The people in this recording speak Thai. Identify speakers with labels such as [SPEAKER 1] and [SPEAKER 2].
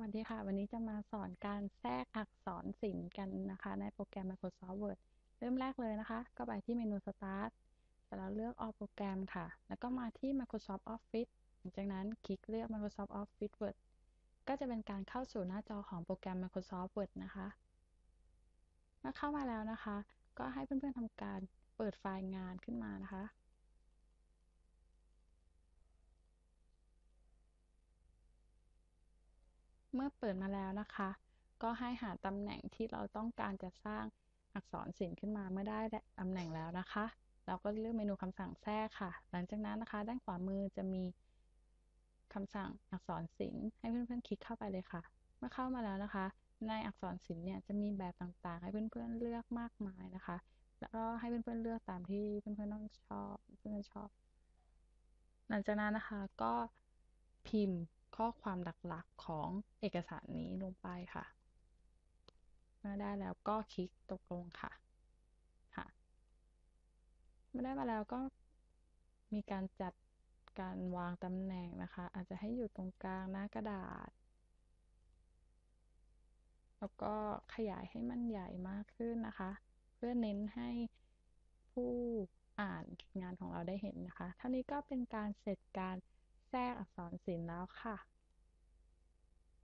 [SPEAKER 1] วัสดีค่ะ วันนี้จะมาสอนการแทรกอักษรศิลป์กันนะคะ ในโปรแกรม Microsoft Word เริ่มแรกเลยนะคะ ก็ไปที่เมนู Start เสร็จแล้วเลือก All โปรแกรมค่ะ แล้วก็มาที่ Microsoft Office หลังจากนั้นคลิกเลือก Microsoft Office Word ก็จะเป็นการเข้าสู่หน้าจอของโปรแกรม Microsoft Word นะคะ เมื่อเข้ามาแล้วนะคะ ก็ให้เพื่อนๆทำการเปิดไฟล์งานขึ้นมานะคะ เมื่อเปิดมาแล้วนะคะ ก็ให้หาตำแหน่งที่เราต้องการจะสร้างอักษรศิลป์ขึ้นมาเมื่อได้ตำแหน่งแล้วนะคะ เราก็เลือกเมนูคำสั่งแทรกค่ะ หลังจากนั้นนะคะ ด้านขวามือจะมีคำสั่งอักษรศิลป์ให้เพื่อนๆคลิกเข้าไปเลยค่ะ เมื่อเข้ามาแล้วนะคะ ในอักษรศิลป์เนี่ยจะมีแบบต่างๆ ให้เพื่อนๆเลือกมากมายนะคะ แล้วก็ให้เพื่อนๆเลือกตามที่เพื่อนๆต้องชอบเพื่อนๆชอบ หลังจากนั้นนะคะก็พิมพ์ ข้อความหลักๆของเอกสารนี้ลงไปค่ะเมื่อได้แล้วก็คลิกตกลงค่ะค่ะเมื่อได้มาแล้วก็มีการจัดการวางตำแหน่งนะคะ อาจจะให้อยู่ตรงกลางหน้ากระดาษ แล้วก็ขยายให้มันใหญ่มากขึ้นนะคะ เพื่อเน้นให้ผู้อ่านงานของเราได้เห็นนะคะ เท่านี้ก็เป็นการเสร็จการ แทรกอักษรศิลป์แล้วค่ะ